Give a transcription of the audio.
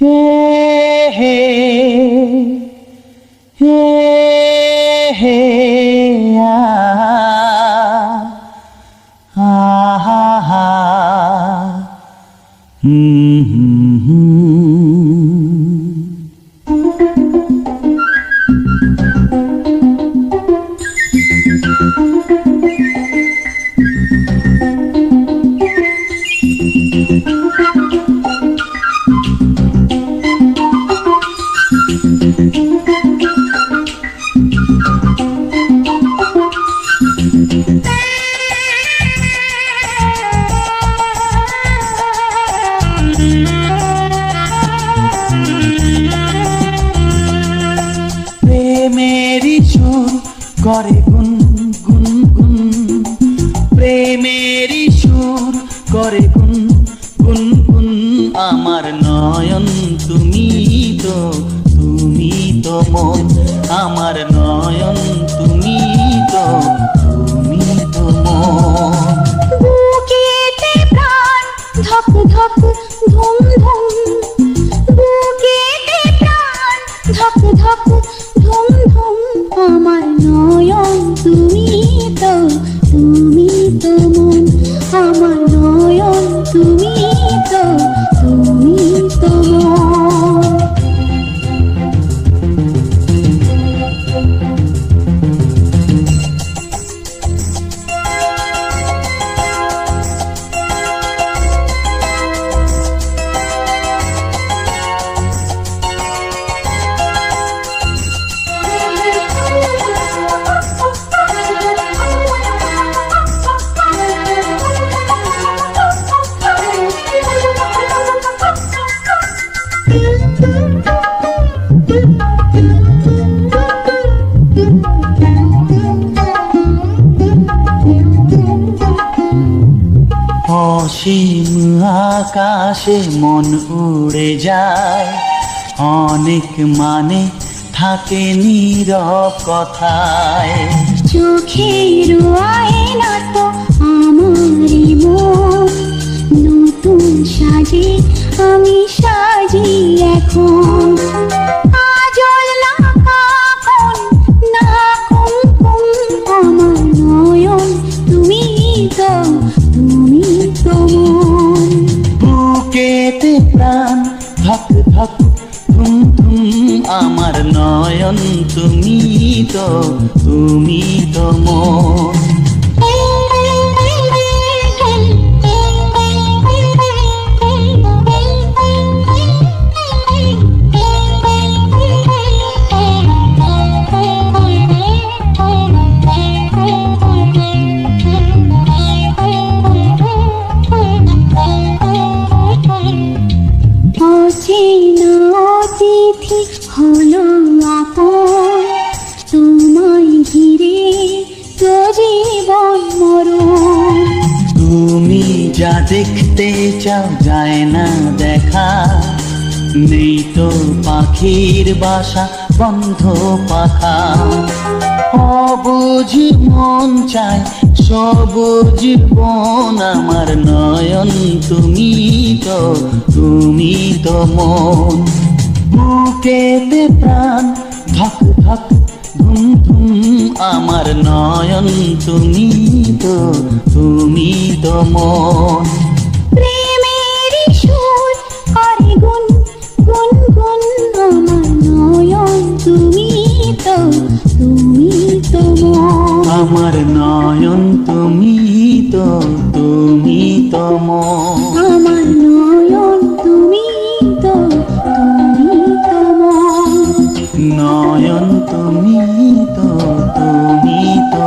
হে হে হে হে আ আ হা হা হুম। করে গুন গুন গুন। প্রেমের সুর করে গুন গুন গুন। আমার নয়ন তুমি তো তুমি তো মন। আমার নয়ন তুমি তো তুমি তো মন। অসীম আকাশে মন উড়ে যায়। অনেক মানে থাকে নীরব কথায়। চোখের তো আমারই মন নতুন সাজে আমি সাজি এখন। ধুম আমার নয়ন তুমি তো তুমি তো মন। যা দেখতে চাও যায় না দেখা। নেই তো পাখির বাসা, বন্ধ পাখা। অবুঝ মন চায়, সবুজ বন আমার নয়ন, তুমি তো তুমি তো মন। বুকেতে প্রাণ ধাক ধাক ধুম ধুম আমার নয়ন তুমি তো তুমি তো মন আমার নয়ন তুমি তো তুমি তো আমার নয়ন তুমি তো তুমি তো মন। তুমি তো তুমি তো